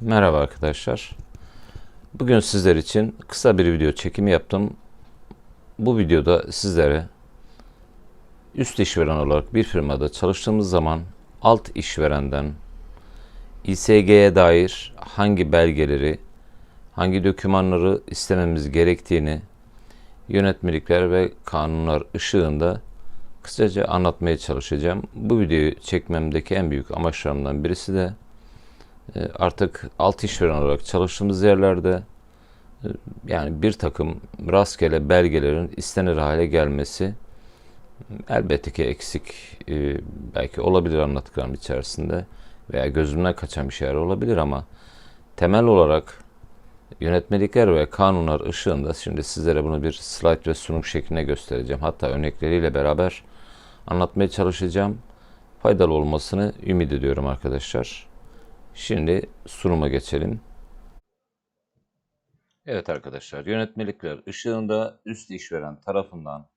Merhaba arkadaşlar. Bugün sizler için kısa bir video çekimi yaptım. Bu videoda sizlere üst işveren olarak bir firmada çalıştığımız zaman alt işverenden İSG'ye dair hangi belgeleri, hangi dokümanları istememiz gerektiğini yönetmelikler ve kanunlar ışığında kısaca anlatmaya çalışacağım. Bu videoyu çekmemdeki en büyük amaçlarımdan birisi de artık alt işveren olarak çalıştığımız yerlerde e, yani bir takım rastgele belgelerin istenir hale gelmesi elbette ki eksik e, belki olabilir anlattıklarım içerisinde veya gözümden kaçan bir şeyler olabilir ama temel olarak yönetmelikler ve kanunlar ışığında şimdi sizlere bunu bir slide ve sunum şeklinde göstereceğim. Hatta örnekleriyle beraber anlatmaya çalışacağım. Faydalı olmasını ümit ediyorum arkadaşlar. Şimdi sunuma geçelim. Evet arkadaşlar, yönetmelikler ışığında üst işveren tarafından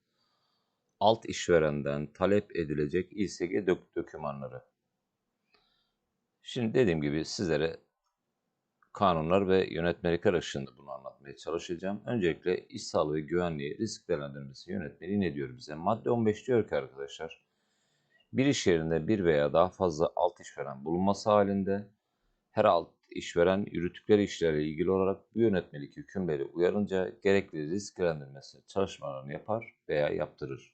alt işverenden talep edilecek İSG dök- dokümanları. Şimdi dediğim gibi sizlere kanunlar ve yönetmelikler ışığında bunu anlatmaya çalışacağım. Öncelikle iş sağlığı ve güvenliği risk değerlendirmesi yönetmeliği ne diyor bize? Madde 15 diyor ki arkadaşlar, bir iş yerinde bir veya daha fazla alt işveren bulunması halinde her alt işveren yürüttükleri işlerle ilgili olarak bu yönetmelik hükümleri uyarınca gerekli risk değerlendirmesi çalışmalarını yapar veya yaptırır.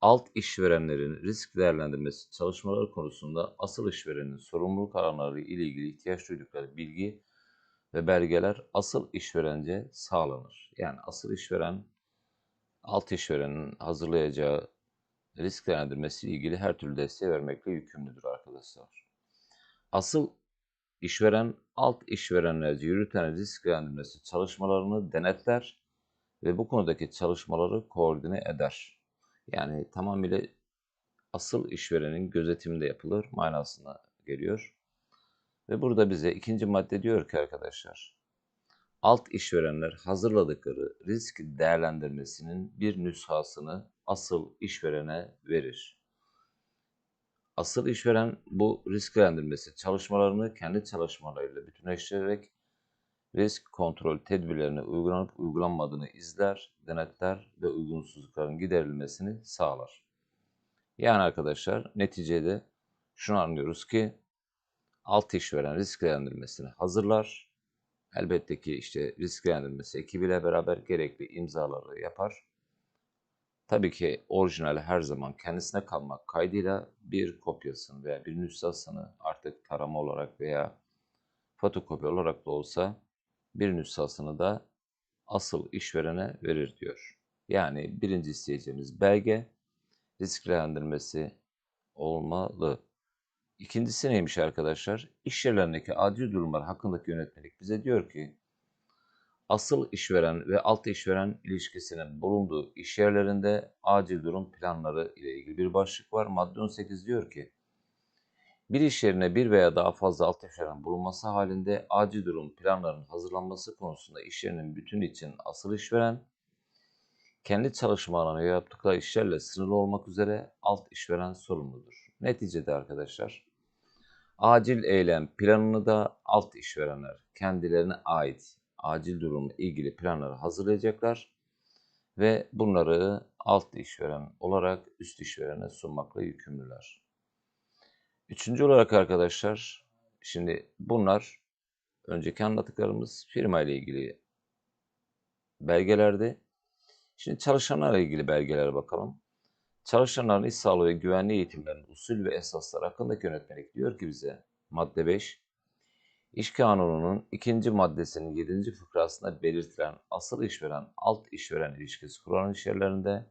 Alt işverenlerin risk değerlendirmesi çalışmaları konusunda asıl işverenin sorumluluk alanları ile ilgili ihtiyaç duydukları bilgi ve belgeler asıl işverence sağlanır. Yani asıl işveren alt işverenin hazırlayacağı risk değerlendirmesi ile ilgili her türlü desteği vermekle yükümlüdür arkadaşlar. Asıl işveren alt işverenlerce yürüten risk değerlendirmesi çalışmalarını denetler ve bu konudaki çalışmaları koordine eder. Yani tamamıyla asıl işverenin gözetiminde yapılır manasına geliyor. Ve burada bize ikinci madde diyor ki arkadaşlar, alt işverenler hazırladıkları risk değerlendirmesinin bir nüshasını asıl işverene verir. Asıl işveren bu risk değerlendirmesi çalışmalarını kendi çalışmalarıyla bütünleştirerek risk kontrol tedbirlerini uygulanıp uygulanmadığını izler, denetler ve uygunsuzlukların giderilmesini sağlar. Yani arkadaşlar neticede şunu anlıyoruz ki alt işveren risk değerlendirmesini hazırlar. Elbette ki işte risk değerlendirmesi ekibiyle beraber gerekli imzaları yapar. Tabii ki orijinal her zaman kendisine kalmak kaydıyla bir kopyasını veya bir nüshasını artık tarama olarak veya fotokopi olarak da olsa bir nüshasını da asıl işverene verir diyor. Yani birinci isteyeceğimiz belge risk değerlendirmesi olmalı. İkincisi neymiş arkadaşlar? İş yerlerindeki adil durumlar hakkındaki yönetmelik bize diyor ki asıl işveren ve alt işveren ilişkisinin bulunduğu iş yerlerinde acil durum planları ile ilgili bir başlık var. Madde 18 diyor ki bir iş yerine bir veya daha fazla alt işveren bulunması halinde acil durum planlarının hazırlanması konusunda iş yerinin bütün için asıl işveren kendi çalışma alanı yaptıkları işlerle sınırlı olmak üzere alt işveren sorumludur. Neticede arkadaşlar acil eylem planını da alt işverenler kendilerine ait acil durumla ilgili planları hazırlayacaklar ve bunları alt işveren olarak üst işverene sunmakla yükümlüler. Üçüncü olarak arkadaşlar, şimdi bunlar önceki anlattıklarımız firma ile ilgili belgelerdi. Şimdi çalışanlarla ilgili belgelere bakalım. Çalışanların iş sağlığı ve güvenliği eğitimlerinin usul ve esasları hakkındaki yönetmelik diyor ki bize madde 5 İş Kanunu'nun ikinci maddesinin 7. fıkrasında belirtilen asıl işveren alt işveren ilişkisi kuran iş yerlerinde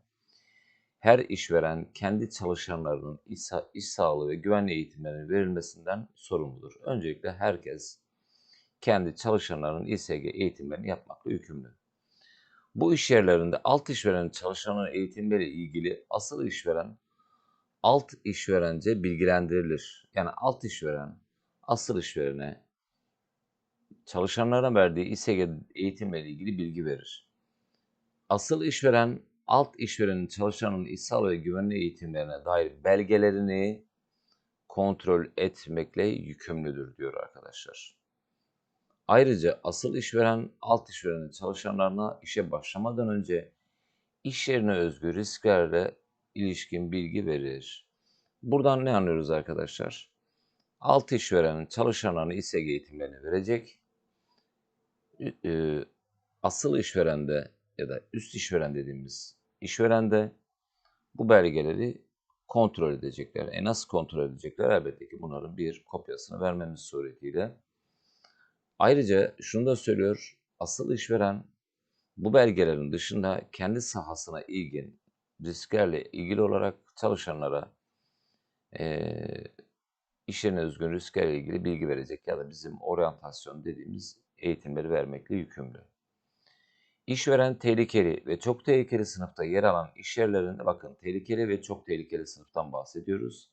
her işveren kendi çalışanlarının iş, iş sağlığı ve güvenliği eğitimlerinin verilmesinden sorumludur. Öncelikle herkes kendi çalışanlarının İSG eğitimlerini yapmakla yükümlü. Bu iş yerlerinde alt işveren çalışanların eğitimleri ilgili asıl işveren alt işverence bilgilendirilir. Yani alt işveren asıl işverene çalışanlara verdiği İSG eğitimle ilgili bilgi verir. Asıl işveren alt işverenin çalışanın iş sağlığı ve güvenliği eğitimlerine dair belgelerini kontrol etmekle yükümlüdür diyor arkadaşlar. Ayrıca asıl işveren alt işverenin çalışanlarına işe başlamadan önce iş yerine özgü risklerle ilişkin bilgi verir. Buradan ne anlıyoruz arkadaşlar? Alt işverenin çalışanlarına İSG eğitimlerini verecek. Ee, asıl işverende ya da üst işveren dediğimiz işverende bu belgeleri kontrol edecekler. E nasıl kontrol edecekler? Elbette ki bunların bir kopyasını vermemiz suretiyle. Ayrıca şunu da söylüyor, asıl işveren bu belgelerin dışında kendi sahasına ilgin risklerle ilgili olarak çalışanlara e, iş yerine özgün risklerle ilgili bilgi verecek ya da bizim oryantasyon dediğimiz eğitimleri vermekle yükümlü. İşveren tehlikeli ve çok tehlikeli sınıfta yer alan iş yerlerinde bakın tehlikeli ve çok tehlikeli sınıftan bahsediyoruz.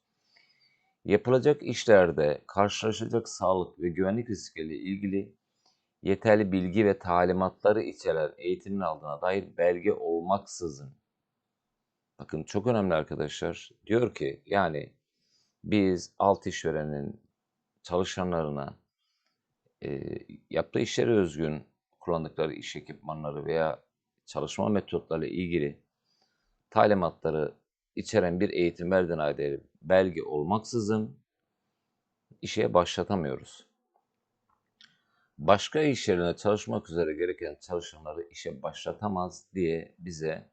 Yapılacak işlerde karşılaşacak sağlık ve güvenlik riskleriyle ilgili yeterli bilgi ve talimatları içeren eğitimin aldığına dair belge olmaksızın bakın çok önemli arkadaşlar diyor ki yani biz alt işverenin çalışanlarına e, yaptığı işlere özgün kullandıkları iş ekipmanları veya çalışma metotlarıyla ilgili talimatları içeren bir eğitim verdiğine dair belge olmaksızın işe başlatamıyoruz. Başka iş yerine çalışmak üzere gereken çalışanları işe başlatamaz diye bize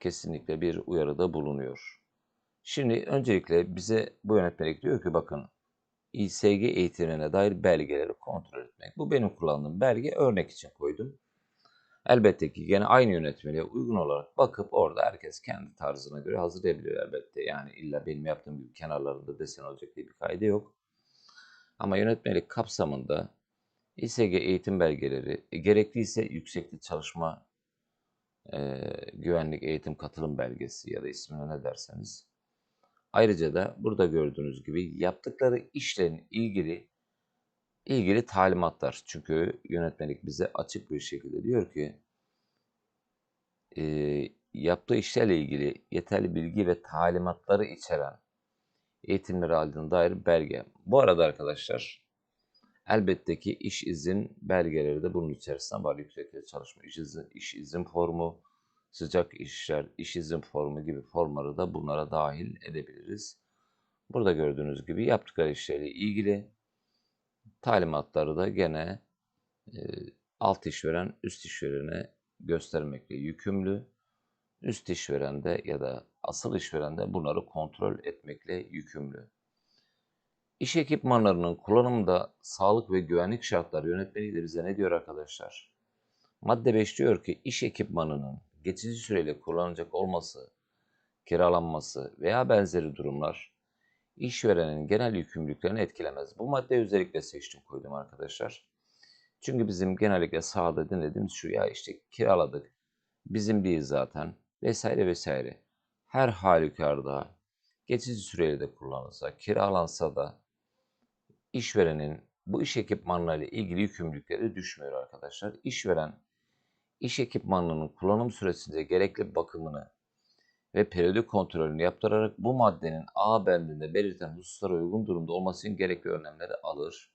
kesinlikle bir uyarıda bulunuyor. Şimdi öncelikle bize bu yönetmelik diyor ki bakın İSG eğitimine dair belgeleri kontrol etmek. Bu benim kullandığım belge örnek için koydum. Elbette ki gene aynı yönetmeliğe uygun olarak bakıp orada herkes kendi tarzına göre hazırlayabilir elbette. Yani illa benim yaptığım gibi kenarlarında desen olacak diye bir kaydı yok. Ama yönetmelik kapsamında İSG eğitim belgeleri, e, gerekliyse yüksekli çalışma e, güvenlik eğitim katılım belgesi ya da ismine ne derseniz. Ayrıca da burada gördüğünüz gibi yaptıkları işlerin ilgili ilgili talimatlar. Çünkü yönetmelik bize açık bir şekilde diyor ki e, yaptığı işlerle ilgili yeterli bilgi ve talimatları içeren eğitimleri aldığına dair belge. Bu arada arkadaşlar elbette ki iş izin belgeleri de bunun içerisinde var. Yüksek çalışma iş izin, iş izin formu, sıcak işler, iş izin formu gibi formları da bunlara dahil edebiliriz. Burada gördüğünüz gibi yaptıkları işlerle ilgili talimatları da gene e, alt işveren üst işverene göstermekle yükümlü. Üst işveren de ya da asıl işveren de bunları kontrol etmekle yükümlü. İş ekipmanlarının kullanımında sağlık ve güvenlik şartları yönetmeliği de bize ne diyor arkadaşlar? Madde 5 diyor ki iş ekipmanının geçici süreyle kullanılacak olması, kiralanması veya benzeri durumlar işverenin genel yükümlülüklerini etkilemez. Bu maddeyi özellikle seçtim koydum arkadaşlar. Çünkü bizim genellikle sahada dinlediğimiz şu ya işte kiraladık, bizim değil zaten vesaire vesaire. Her halükarda geçici süreyle de kullanılsa, kiralansa da işverenin bu iş ekipmanlarıyla ilgili yükümlülükleri düşmüyor arkadaşlar. İşveren iş ekipmanlarının kullanım süresince gerekli bakımını ve periyodik kontrolünü yaptırarak bu maddenin A bendinde belirten hususlara uygun durumda olması için gerekli önlemleri alır.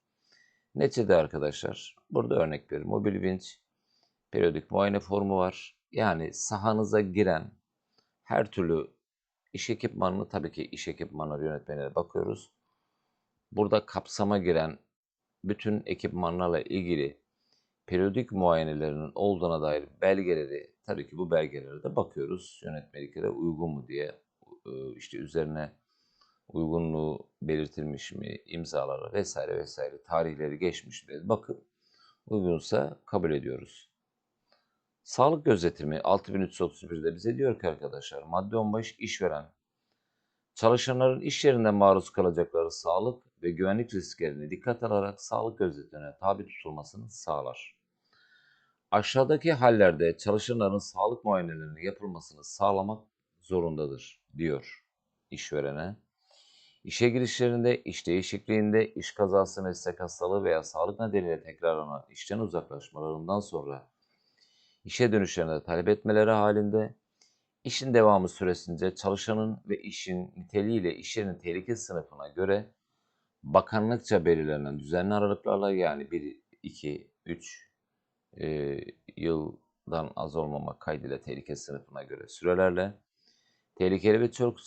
Neticede arkadaşlar, burada örnek bir mobil vinç, periyodik muayene formu var. Yani sahanıza giren her türlü iş ekipmanını tabii ki iş ekipmanları yönetmenine bakıyoruz. Burada kapsama giren bütün ekipmanlarla ilgili periyodik muayenelerinin olduğuna dair belgeleri tabii ki bu belgelere de bakıyoruz. Yönetmeliklere uygun mu diye işte üzerine uygunluğu belirtilmiş mi, imzaları vesaire vesaire tarihleri geçmiş mi bakıp uygunsa kabul ediyoruz. Sağlık gözetimi 6331'de bize diyor ki arkadaşlar madde 15 işveren çalışanların iş yerinde maruz kalacakları sağlık ve güvenlik risklerini dikkat alarak sağlık gözetimine tabi tutulmasını sağlar. Aşağıdaki hallerde çalışanların sağlık muayenelerinin yapılmasını sağlamak zorundadır, diyor işverene. İşe girişlerinde, iş değişikliğinde, iş kazası, meslek hastalığı veya sağlık nedeniyle tekrarlanan işten uzaklaşmalarından sonra işe dönüşlerine talep etmeleri halinde işin devamı süresince çalışanın ve işin niteliğiyle iş yerinin tehlike sınıfına göre bakanlıkça belirlenen düzenli aralıklarla yani bir 2, 3 e, yıldan az olmamak kaydıyla tehlike sınıfına göre sürelerle tehlikeli ve çok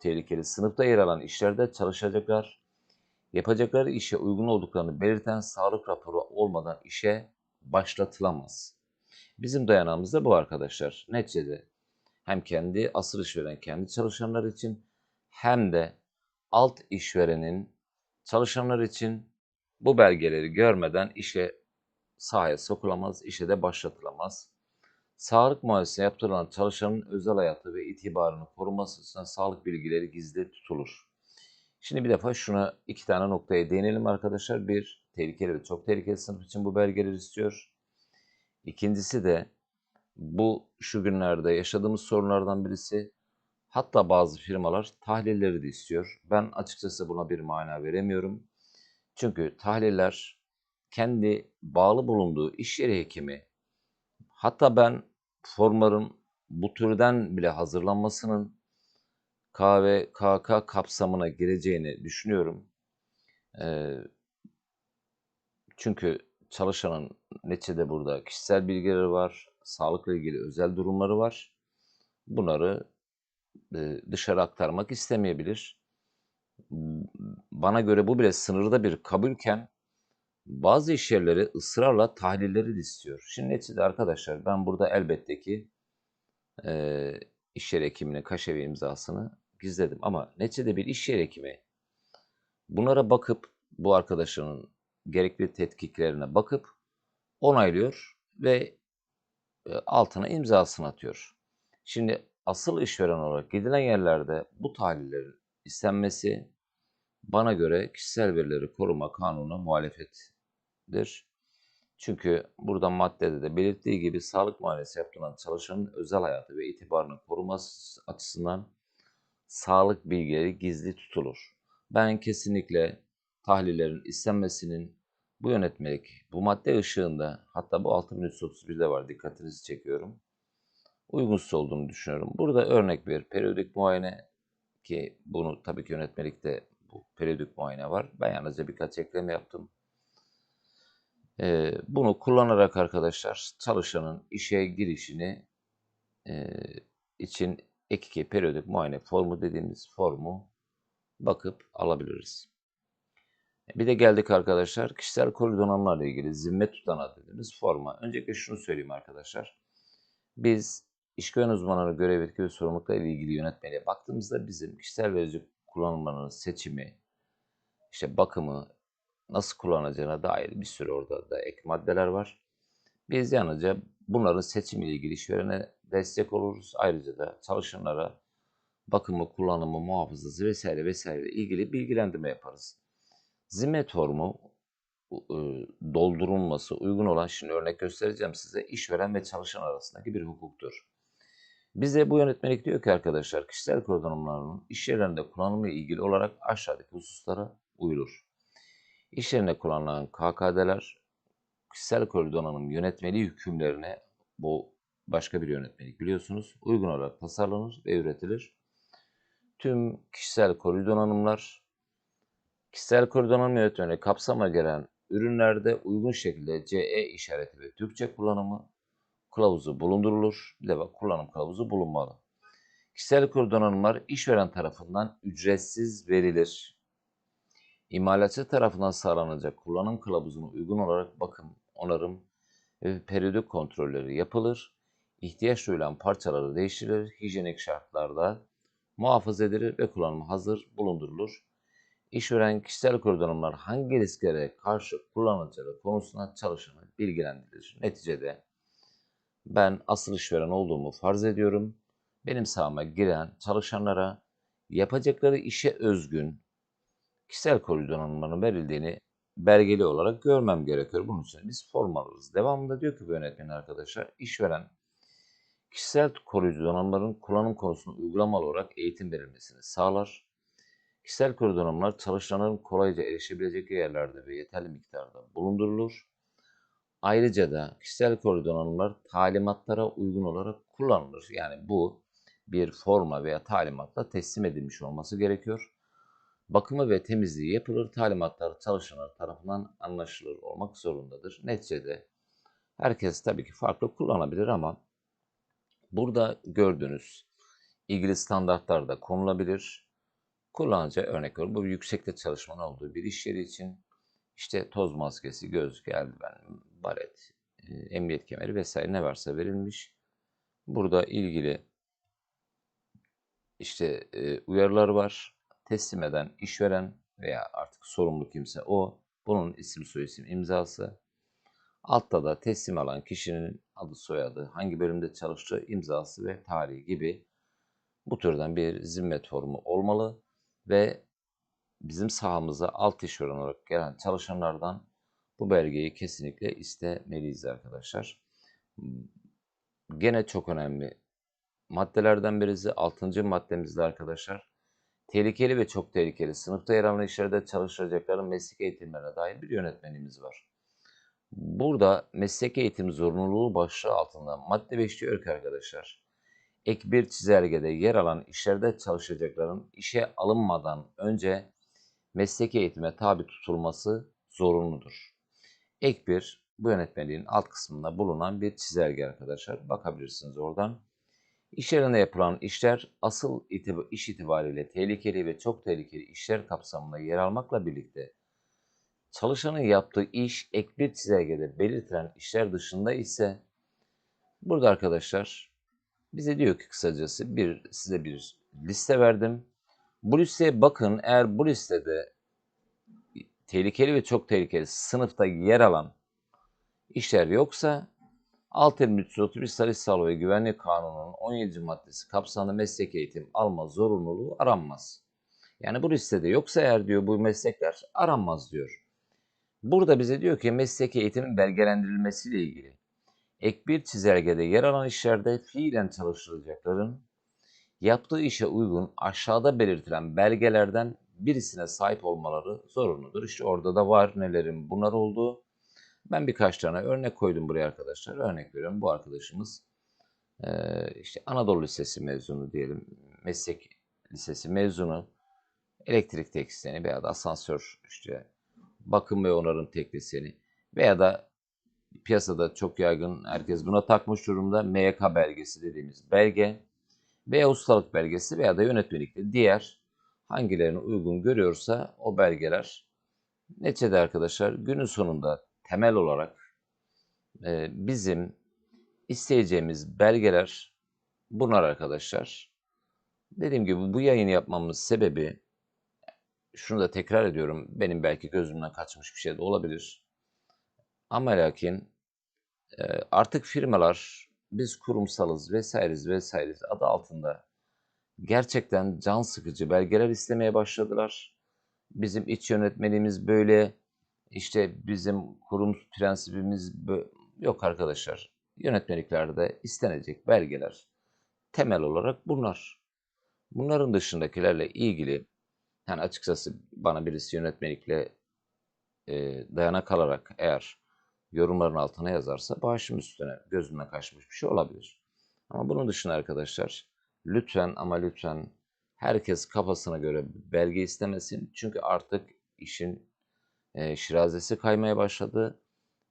tehlikeli sınıfta yer alan işlerde çalışacaklar yapacakları işe uygun olduklarını belirten sağlık raporu olmadan işe başlatılamaz. Bizim dayanağımız da bu arkadaşlar. Neticede hem kendi asıl işveren kendi çalışanlar için hem de alt işverenin çalışanlar için bu belgeleri görmeden işe sahaya sokulamaz, işe de başlatılamaz. Sağlık muayenesi yaptırılan çalışanın özel hayatı ve itibarını koruması için sağlık bilgileri gizli tutulur. Şimdi bir defa şuna iki tane noktaya değinelim arkadaşlar. Bir, tehlikeli ve çok tehlikeli sınıf için bu belgeleri istiyor. İkincisi de bu şu günlerde yaşadığımız sorunlardan birisi hatta bazı firmalar tahlilleri de istiyor. Ben açıkçası buna bir mana veremiyorum. Çünkü tahliller kendi bağlı bulunduğu iş yeri hekimi hatta ben formların bu türden bile hazırlanmasının KVKK kapsamına gireceğini düşünüyorum. Ee, çünkü çalışanın neticede burada kişisel bilgileri var, sağlıkla ilgili özel durumları var. Bunları e, dışarı aktarmak istemeyebilir. Bana göre bu bile sınırda bir kabulken bazı iş yerleri ısrarla tahlilleri istiyor. Şimdi neticede arkadaşlar ben burada elbette ki e, iş yeri hekiminin kaşe ve imzasını gizledim. Ama neticede bir iş yeri hekimi bunlara bakıp bu arkadaşının gerekli tetkiklerine bakıp onaylıyor ve e, altına imzasını atıyor. Şimdi asıl işveren olarak gidilen yerlerde bu tahlillerin istenmesi bana göre kişisel verileri koruma kanununa muhalefettir. Çünkü burada maddede de belirttiği gibi sağlık muayenesi yaptırılan çalışanın özel hayatı ve itibarını koruması açısından sağlık bilgileri gizli tutulur. Ben kesinlikle tahlillerin istenmesinin bu yönetmelik, bu madde ışığında hatta bu 6331'de var dikkatinizi çekiyorum. Uygunsuz olduğunu düşünüyorum. Burada örnek bir periyodik muayene ki bunu tabii ki yönetmelikte bu periyodik muayene var. Ben yalnızca birkaç ekleme yaptım. Ee, bunu kullanarak arkadaşlar çalışanın işe girişini e, için ek 2 periyodik muayene formu dediğimiz formu bakıp alabiliriz. Bir de geldik arkadaşlar kişisel koruyucu donanımlarla ilgili zimmet tutanağı dediğimiz forma. Öncelikle şunu söyleyeyim arkadaşlar. Biz iş güven uzmanları görev etki ve sorumlulukla ilgili yönetmeliğe baktığımızda bizim kişisel verici kullanımlarının seçimi, işte bakımı, nasıl kullanacağına dair bir sürü orada da ek maddeler var. Biz yalnızca bunların seçimiyle ilgili işverene destek oluruz. Ayrıca da çalışanlara bakımı, kullanımı, muhafazası vesaire vesaire ilgili bilgilendirme yaparız. Zimmet formu e, doldurulması uygun olan şimdi örnek göstereceğim size işveren ve çalışan arasındaki bir hukuktur. Bize bu yönetmelik diyor ki arkadaşlar kişisel kullanımlarının iş yerlerinde kullanımı ilgili olarak aşağıdaki hususlara uyulur. İş yerine kullanılan KKD'ler kişisel koruyucu donanım yönetmeliği hükümlerine bu başka bir yönetmelik biliyorsunuz uygun olarak tasarlanır ve üretilir. Tüm kişisel koruyucu kişisel koruyucu donanım yönetmeliği kapsama gelen ürünlerde uygun şekilde CE işareti ve Türkçe kullanımı kılavuzu bulundurulur. Bak kullanım kılavuzu bulunmalı. Kişisel koruyucu donanımlar işveren tarafından ücretsiz verilir. İmalatçı tarafından sağlanacak kullanım kılavuzuna uygun olarak bakım, onarım ve periyodik kontrolleri yapılır. İhtiyaç duyulan parçaları değiştirilir. Hijyenik şartlarda muhafaza edilir ve kullanıma hazır bulundurulur. İşveren kişisel koruyucu hangi risklere karşı kullanılacağı konusunda çalışanı bilgilendirilir. Neticede ben asıl işveren olduğumu farz ediyorum. Benim sahama giren çalışanlara yapacakları işe özgün kişisel koruyucu donanımların verildiğini belgeli olarak görmem gerekiyor. Bunun için biz form alırız. Devamında diyor ki bu yönetmen arkadaşlar işveren kişisel koruyucu donanımların kullanım konusunu uygulamalı olarak eğitim verilmesini sağlar. Kişisel koruyucu donanımlar çalışanların kolayca erişebilecek yerlerde ve yeterli miktarda bulundurulur. Ayrıca da kişisel donanımlar talimatlara uygun olarak kullanılır. Yani bu bir forma veya talimatla teslim edilmiş olması gerekiyor. bakımı ve temizliği yapılır. Talimatlar çalışanlar tarafından anlaşılır olmak zorundadır. Neticede herkes tabii ki farklı kullanabilir ama burada gördüğünüz ilgili standartlar da konulabilir. Kullanıcı örnek veriyorum. Bu yüksekte çalışmanın olduğu bir iş yeri için işte toz maskesi, gözlük, eldiven, baret, e, emniyet kemeri vesaire ne varsa verilmiş. Burada ilgili işte e, uyarılar var. Teslim eden işveren veya artık sorumlu kimse o. Bunun isim soyisim imzası. Altta da teslim alan kişinin adı soyadı, hangi bölümde çalıştığı imzası ve tarihi gibi bu türden bir zimmet formu olmalı ve bizim sahamıza alt işveren olarak gelen çalışanlardan bu belgeyi kesinlikle istemeliyiz arkadaşlar. Gene çok önemli maddelerden birisi 6. maddemizde arkadaşlar. Tehlikeli ve çok tehlikeli sınıfta yer alan işlerde çalışacakların meslek eğitimlerine dair bir yönetmenimiz var. Burada meslek eğitim zorunluluğu başlığı altında madde 5 diyor ki arkadaşlar. Ek bir çizelgede yer alan işlerde çalışacakların işe alınmadan önce meslek eğitime tabi tutulması zorunludur. Ek bir bu yönetmeliğin alt kısmında bulunan bir çizelge arkadaşlar. Bakabilirsiniz oradan. İş yerinde yapılan işler asıl itibar, iş itibariyle tehlikeli ve çok tehlikeli işler kapsamında yer almakla birlikte çalışanın yaptığı iş ek bir çizelgede belirtilen işler dışında ise burada arkadaşlar bize diyor ki kısacası bir size bir liste verdim. Bu listeye bakın eğer bu listede tehlikeli ve çok tehlikeli sınıfta yer alan işler yoksa 6331 Sayı Sağlığı ve Güvenlik Kanunu'nun 17. maddesi kapsamında meslek eğitim alma zorunluluğu aranmaz. Yani bu listede yoksa eğer diyor bu meslekler aranmaz diyor. Burada bize diyor ki meslek eğitimin belgelendirilmesiyle ilgili ek bir çizelgede yer alan işlerde fiilen çalışılacakların yaptığı işe uygun aşağıda belirtilen belgelerden birisine sahip olmaları zorunludur. İşte orada da var nelerin bunlar olduğu. Ben birkaç tane örnek koydum buraya arkadaşlar. Örnek veriyorum bu arkadaşımız işte Anadolu Lisesi mezunu diyelim. Meslek Lisesi mezunu. Elektrik teknisyeni veya da asansör işte bakım ve onarım teknisyeni veya da piyasada çok yaygın herkes buna takmış durumda MYK belgesi dediğimiz belge veya ustalık belgesi veya da yönetmelikte diğer hangilerini uygun görüyorsa o belgeler neticede arkadaşlar günün sonunda temel olarak e, bizim isteyeceğimiz belgeler bunlar arkadaşlar. Dediğim gibi bu yayını yapmamız sebebi şunu da tekrar ediyorum. Benim belki gözümden kaçmış bir şey de olabilir. Ama lakin e, artık firmalar biz kurumsalız vesairiz vesairiz adı altında gerçekten can sıkıcı belgeler istemeye başladılar. Bizim iç yönetmeliğimiz böyle, işte bizim kurum prensibimiz yok arkadaşlar. Yönetmeliklerde istenecek belgeler temel olarak bunlar. Bunların dışındakilerle ilgili yani açıkçası bana birisi yönetmelikle e, dayana kalarak eğer yorumların altına yazarsa başım üstüne gözümden kaçmış bir şey olabilir. Ama bunun dışında arkadaşlar lütfen ama lütfen herkes kafasına göre belge istemesin. Çünkü artık işin e, şirazesi kaymaya başladı.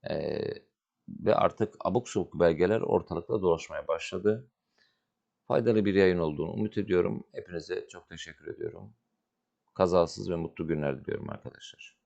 E, ve artık abuk subuk belgeler ortalıkta dolaşmaya başladı. Faydalı bir yayın olduğunu umut ediyorum. Hepinize çok teşekkür ediyorum. Kazasız ve mutlu günler diliyorum arkadaşlar.